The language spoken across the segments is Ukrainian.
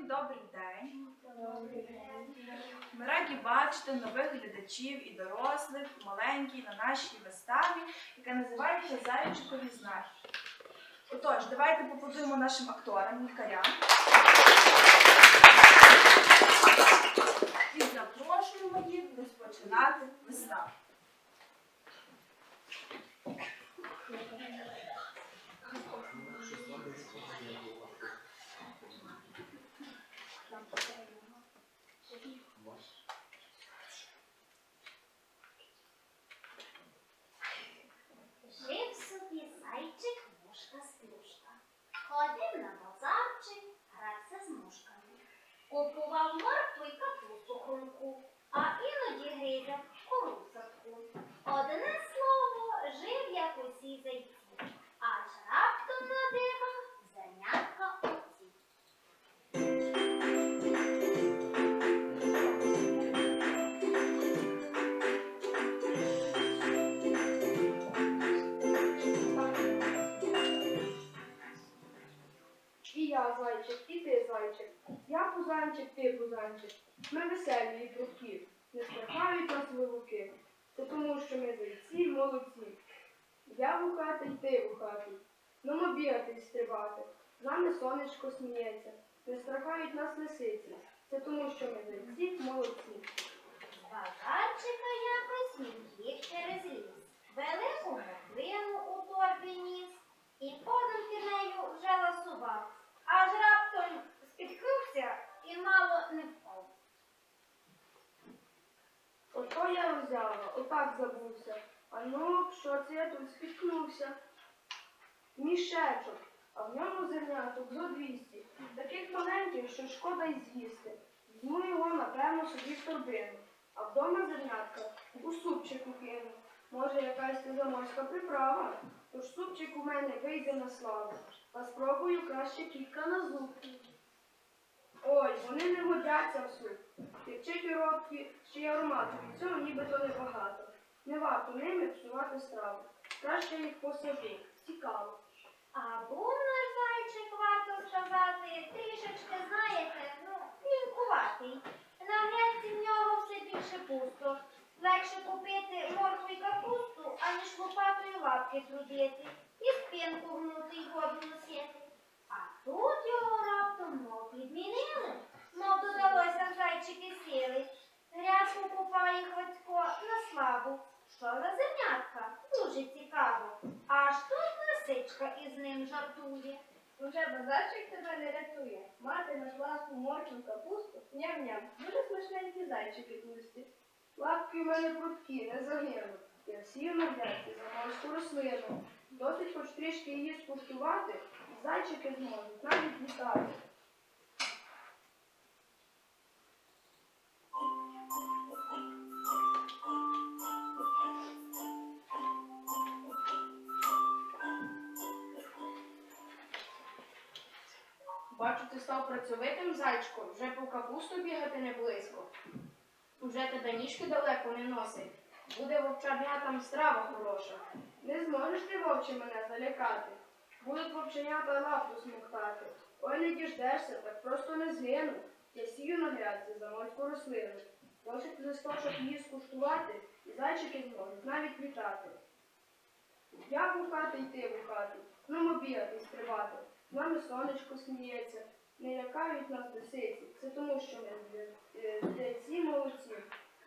Всім добрий день. Ми раді бачити нових глядачів і дорослих, маленьких на нашій виставі, яка називається Зайчикові знаки. Отож, давайте поплодуємо нашим акторам, лікарям. І запрошуємо їх розпочинати виставу. Ми веселі і прудкі, не страхають нас вилуки. Це тому, що ми зайці молодці. Я вухатий, ти вухатий. Ну ми бігати й стрибати. З нами сонечко сміється. Не страхають нас лисиці. Це тому, що ми зайці молодці. З базарчика якось він їх через ліс. Велику морквину у торбі ніс і подумки нею вже ласував. Аж раптом спіткнувся і мало не впав. Ото я роззява, отак забувся. А ну, що це я тут спіткнувся? Мішечок, а в ньому зерняток зо 200. Таких маленьких, що шкода й з'їсти. Візьму його, напевно, собі в торбину. А вдома зернятка у супчику кину. Може, якась це заморська приправа. Тож супчик у мене вийде на славу. Та спробую краще кілька на зубки. Ой, вони не годяться в суп. Течить у ротки, ще й аромату від цього нібито небагато. Не варто ними псувати страву. Краще їх посажу. Цікаво. А був наш зайчик, варто сказати, трішечки, знаєте, ну, лінкуватий. На грядці в нього все більше пусто. Легше купити моркву й капусту, аніж лопатою лапки трудити, і спинку гнути й воду носити. А тут його раптом мов підмінили, мов додалося в зайчики сили. Грядку купає Хвацько на славу. Що за зернятка? Дуже цікаво. Аж тут лисичка із ним жартує. Уже базарчик тебе не рятує. Мати на власну морчу капусту, ням-ням. Дуже смачненькі зайчики пусті. Лапки в мене прудкі, не загинуть. Я сів на дядьки за морську рослину. Досить хоч трішки її скуштувати, зайчики зможуть навіть літати. Бачу, ти став працьовитим зайчиком, вже по капусту бігати не близько. Уже тебе ніжки далеко не носить. Буде вовчарнятам страва хороша. Не зможеш ти, вовче, мене залякати. Будуть вовченята лапу смоктати. Ой, не діждешся, так просто не згину. Я сію на грядці за морську рослину. Досить листочок її скуштувати, і зайчики зможуть навіть літати. Я вухатий, ти вухатий, ну ми бігати й стрибати. З нами сонечко сміється, не лякають нас лисиці. Це тому, що ми е, молодці.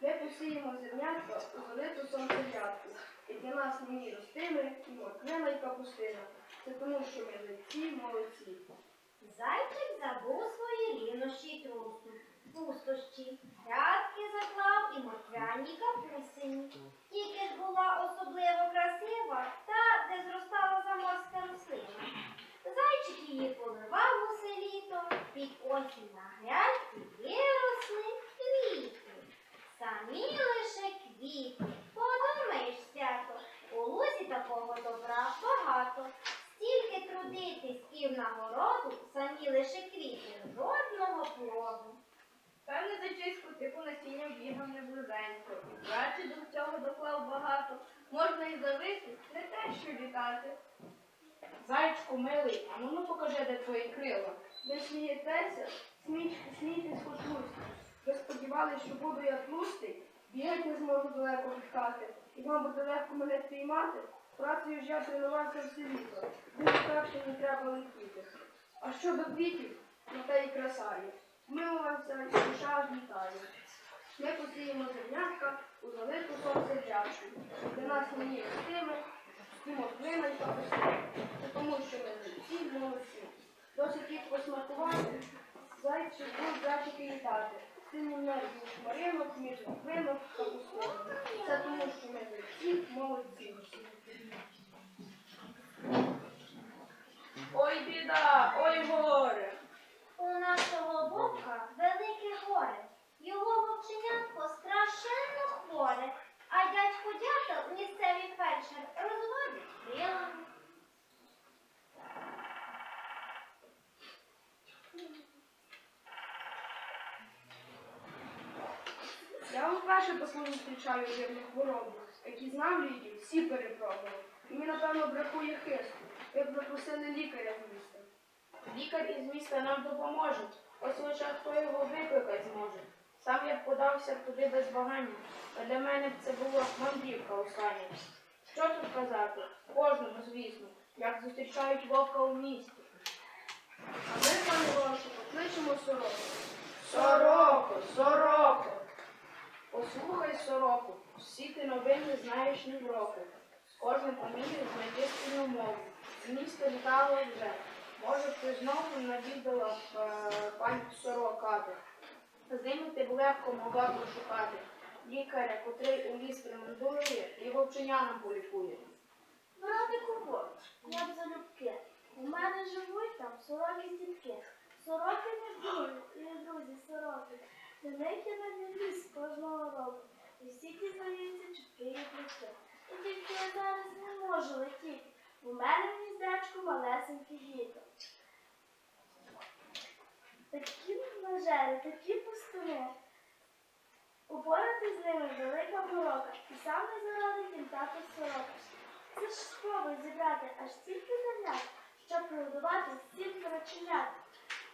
Ми посіємо зернятка у залиту сонце грядку. І для нас не ростими, і морквина, і капустина. Це тому, що ми зайці молодці. Зайчик забув свої рівнощі й трусу, пустощі, грядки заклав і морквяні капустині. Тільки ж була особливо красива та, де зростала заморська рослина. Зайчик її поливав усе літо, під осінь на грядці виросли квіти. Самі лише квіти, подумаєш свято, у лузі такого добра багато. Стільки трудитись і в нагороду, самі лише квіти, жодного плоду. Певне зайчисько типу насіння бігав не близенько. І цього доклав багато. Можна і зависти, не те, що літати. Зайчку милий, а ну ну покажи, де твої крила. Ви смієтеся? Смійте, смійтесь хоч. Ви сподівалися, що буду я тлустий, бігати не зможу далеко від хати. І вам буде легко мене спіймати. Працею ж я тренувався все літо. Дуже так, що не треба летіти. А щодо квітів, на те і краса є. Милувався і душа аж літає. Ми посіємо зернятка у велику сонце вдячну. Для нас мені тими, Тимо клина й папусі. Це тому, що ми всі молодці. Досить їх посмакувати, зайчик будуть зайчики літати. Синім небі шмаринок, між клинок та пустого. Це тому, що ми всі молодці. Ой, біда, ой, горе. У нашого вовка велике горе. Його вовченятко страшенно хворе, а дядько дятел, місцевий фельдшер, розводить крилами. Я вам вперше таку зустрічаю дивну хворобу, які знав ліків, всі перепробували. І мені, напевно, бракує хисту. Ви б запросили лікаря з міста. Лікар із міста нам допоможе. Ось лише хто його викликати зможе. Сам я подався туди без вагання, та для мене це була мандрівка остання. Що тут казати? Кожному, звісно, як зустрічають вовка у місті. А ми, пане Вошу, покличемо сороку. Сороко, сороко. Послухай, сороку, всі ти новини знаєш ні в року. З кожним поміряв знайти спільну мову. З міста літало вже. Може, ти знову навідала е, пані сорокати. З ними ти б легко могла пошукати. Лікаря, котрий у ліс примандує і вовченянам полікує. Братику вовк, я б залюбки. У мене живуть там сороки дітки. Сороки не друзі, друзі сороки. До них я на ліс кожного року. І всі дізнаються чутки і плюси. І тільки я зараз не можу летіти. У мене в гніздечку малесенькі діти. Такі нажери, такі пустуни. Упорати з ними велика морока, і сам не зарадить їм тато сорока. Це ж спробуй зібрати аж стільки землят, щоб прогодувати сім пороченят.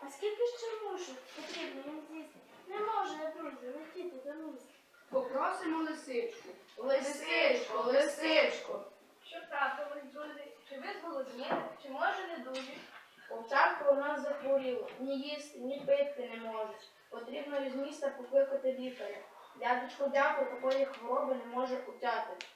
А скільки ще мушу потрібно їм з'їсти? Не можу я, друзі, летіти до міста. Попросимо лисичку. Лисичко, лисичко. Що трапилось, друзі? Чи ви зголодніли, чи може не дуже? Овчарка у нас захворіла, ні їсти, ні пити не може. Потрібно із міста покликати лікаря. Дядечко дяко такої хвороби не може утяти.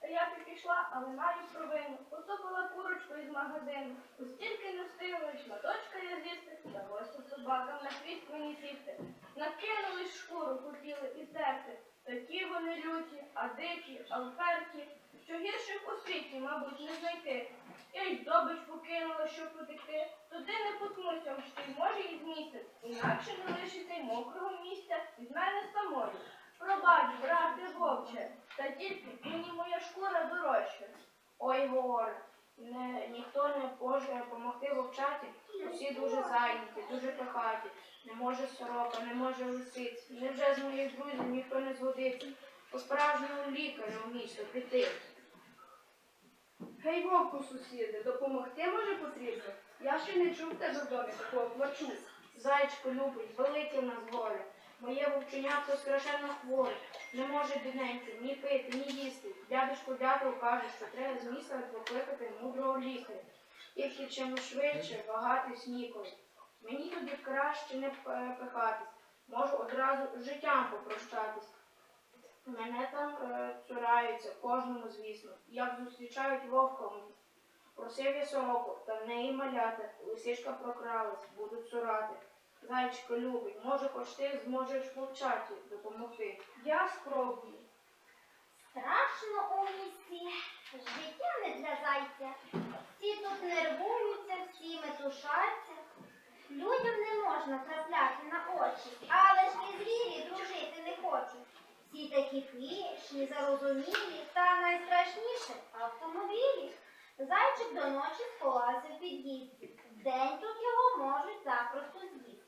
А я і пішла, але маю провину. Потопила курочку із магазину. Стільки не встигли, шматочка я з'їсти, та ось собакам на хвіст мені сісти. Накинули шкуру, хотіли і терти. Такі вони люті, а дикі, а вперті, що гірших у світі, мабуть, не знайти. Я й здобич покинула, щоб утекти. Туди не потнуся, що й може і змістить. Інакше не лишиться й мокрого місця від мене самої. Пробач, брате вовче, та тільки мені моя шкура дорожча. Ой, горе, не, ніхто не може допомогти вовчаті. Усі дуже зайняті, дуже пихаті. Не може сорока, не може лисиць. Невже з моїх друзів ніхто не згодиться? По справжньому лікарю в місто піти. Гей, вовку, сусіди, допомогти може потрібно? Я ще не чув тебе в домі такого плачу. Зайчко любить, велике нас горе. Моє вовченятко страшенно хворе. Не може бідненьке ні пити, ні їсти. Дядечко дятел каже, що треба з міста покликати мудрого лікаря. Тільки чим швидше вагатись ніколи. Мені тоді краще не пихатись. Можу одразу з життям попрощатись. Мене там е, цураються, кожному, звісно, як зустрічають вовка. Просив я сороку, та в неї малята, лисичка прокралась, будуть цурати. Зайчко любить, може, хоч ти зможеш вовчаті допомогти. Я спробую. Страшно у місті, життя не для зайця. Всі тут нервуються, всі метушаться. Людям не можна трапляти на очі, але ж і звірі дружити не хочуть. Всі такі пишні, зарозумілі, та найстрашніше автомобілі. Зайчик до ночі сховався в під'їзді. Вдень тут його можуть запросто з'їсти.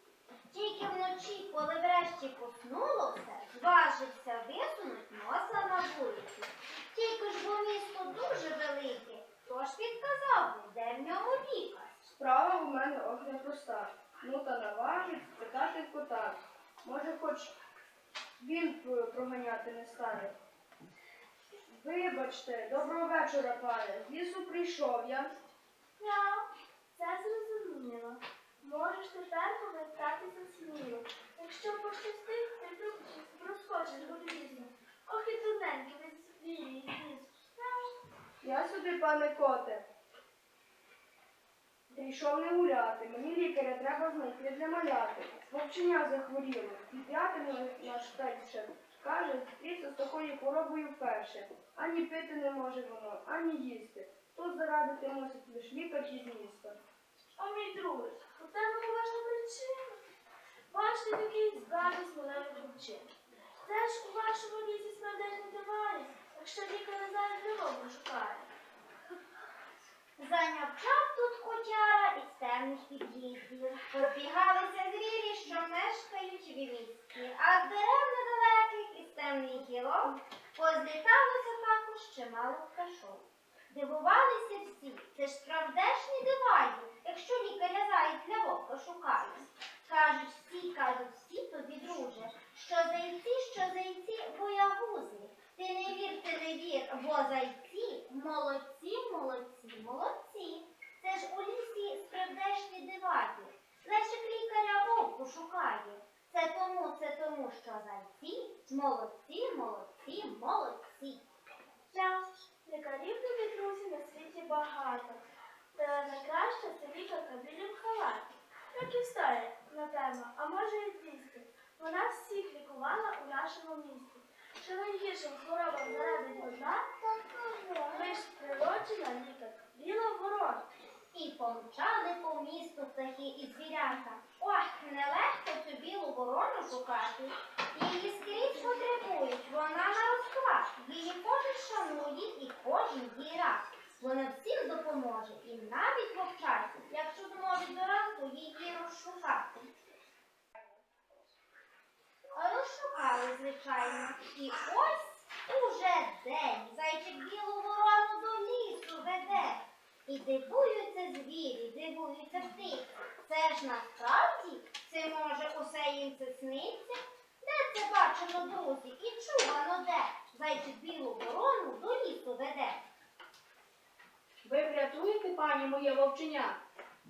Тільки вночі, коли врешті поснуло все, зважився висунуть носа на вулицю. Тільки ж бо місто дуже велике, тож підказав, де в ньому лікар. Справа у мене ох непроста. Ну, Може, хоч він проганяти не стане. Вибачте, доброго вечора, пане. З лісу прийшов я. Я це зрозуміло. Можеш тепер повертатися сміло. Якщо пощастить, ти проскочиш у різну. Ох і тоненький ви звірі. Я собі, пане коте. Прийшов не гуляти. Мені лікаря треба знайти для маляти. Вовчення захворіло. П'ятий наш фельдшер каже, зустрівся з такою хворобою вперше. Ані пити не може воно, ані їсти. Тут зарадити мусить лише лікар із міста. О, мій друже, у тебе поважна причина. Бачите, такий згади смолений хлопчин. Це ж у вашому лісі смердельний девайс, якщо лікар зараз дорогу шукає. Зайняв темних під'їздів. Розбігалися звірі, що мешкають в місті, а з дерев недалеких із темних гілок позліталося також чимало пташок. Дивувалися всі, це ж справдешні диваї, якщо лікаря заєць для вовка шукає. Кажуть всі, кажуть всі тобі, друже, що зайці, що зайці боягузи. Ти не вір, ти не вір, бо зайці молодці, молодці, молодці. Ж у лісі справдешні диваді. Лешик лікаря вовку шукає. Це тому, це тому, що зайці молодці, молодці, молодці. Я лікарів тобі друзі на світі багато. Та найкраще це лікарка білім халаті. Як і старі, напевно, а може і двісті. Вона всіх лікувала у нашому місті. Що найгіршим хворобам зарадить одна, лиш прирочена лікарка біла ворона. І помчали по місту птахи і звірята. Ох, нелегко цю білу ворону шукати. Її скрізь потребують, вона на розклад. Її кожен шанує і кожен їй рад. Вона всім допоможе і навіть вовчаці, якщо зможуть до ранку її розшукати. Розшукали, звичайно. І ось уже день. Зайчик білу ворону до лісу веде. І дивуються звірі, дивуються птиці. Це ж насправді, це може усе їм це сниться? Де це бачено, друзі, і чувано де? Зайчик білу ворону до лісу веде. Ви врятуєте, пані, моє вовчення?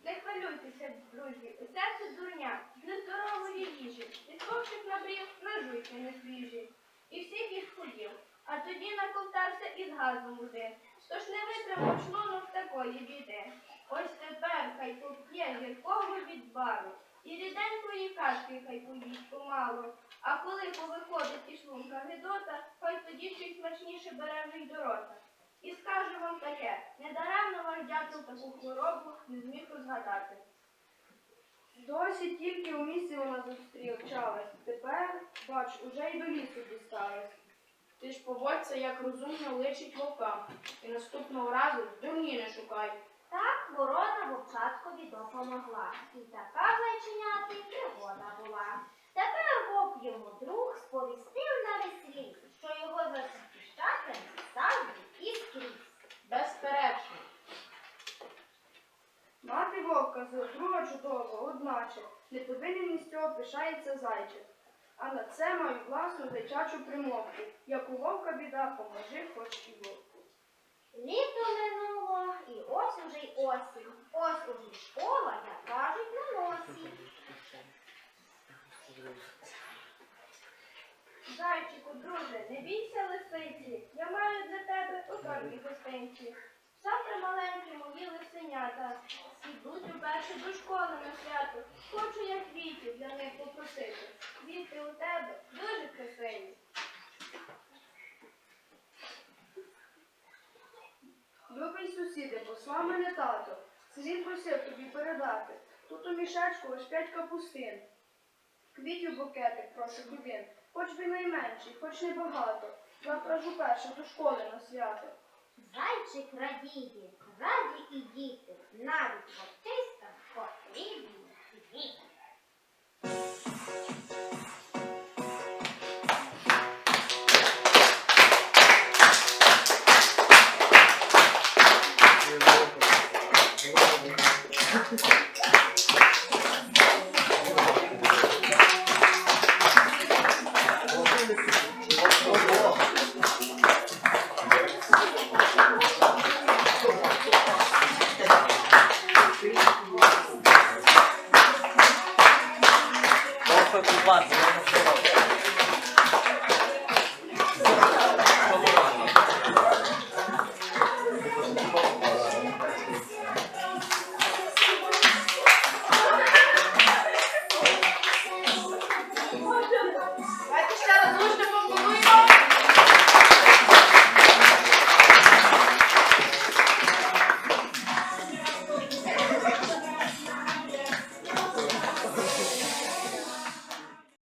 Не хвилюйтеся, друзі, усе це дурня, для здорової їжі. Відкопчик набрів на жуйки не свіжі. І всіх їх ходів. А тоді наковтався із газом один. Тож не витримав шлунок такої біди. Ось тепер хай поп'є гіркого відбару. І ріденької кашки хай поїсть помалу. А коли повиходить із шлунка гидота, хай тоді щось смачніше бере вже й до рота. І скажу вам таке, недаремно ваш дятел таку хворобу не зміг розгадати. Досі тільки у місті вона зустрічалась. Тепер, бач, уже й до лісу дісталась. Ти поводься, як розумно личить вовкам. І наступного разу дурні не шукай. Так ворона вовчаткові допомогла. І така зайчиняти пригода була. Тепер вовк йому друг сповістив на весь ліс, що його захищати завжди і скрізь. Безперечно. Мати вовка з друга чудова, одначе, не повинен із цього пишається зайчик. А на це маю власну зайчачу примовку. Як у вовка біда, поможи хоч і вовку. Літо минуло, і ось уже й осінь. Ось уже школа, як кажуть, на носі. Зайчику, друже, не бійся лисиці, я маю для тебе торбі гостинці. Завтра маленькі мої лисенята підуть уперше до школи на свято. Хочу я квітів для них попросити. Квіти у тебе дуже красиві. Любий сусіде, послав мене тато. Слід просив тобі передати. Тут у мішечку аж п'ять капустин. Квітів букетик, прошу він. Хоч би найменший, хоч не багато. Завтра ж уперше до школи на свято. Зайчик радіє, раді і діти, навіть вовчиська потрібні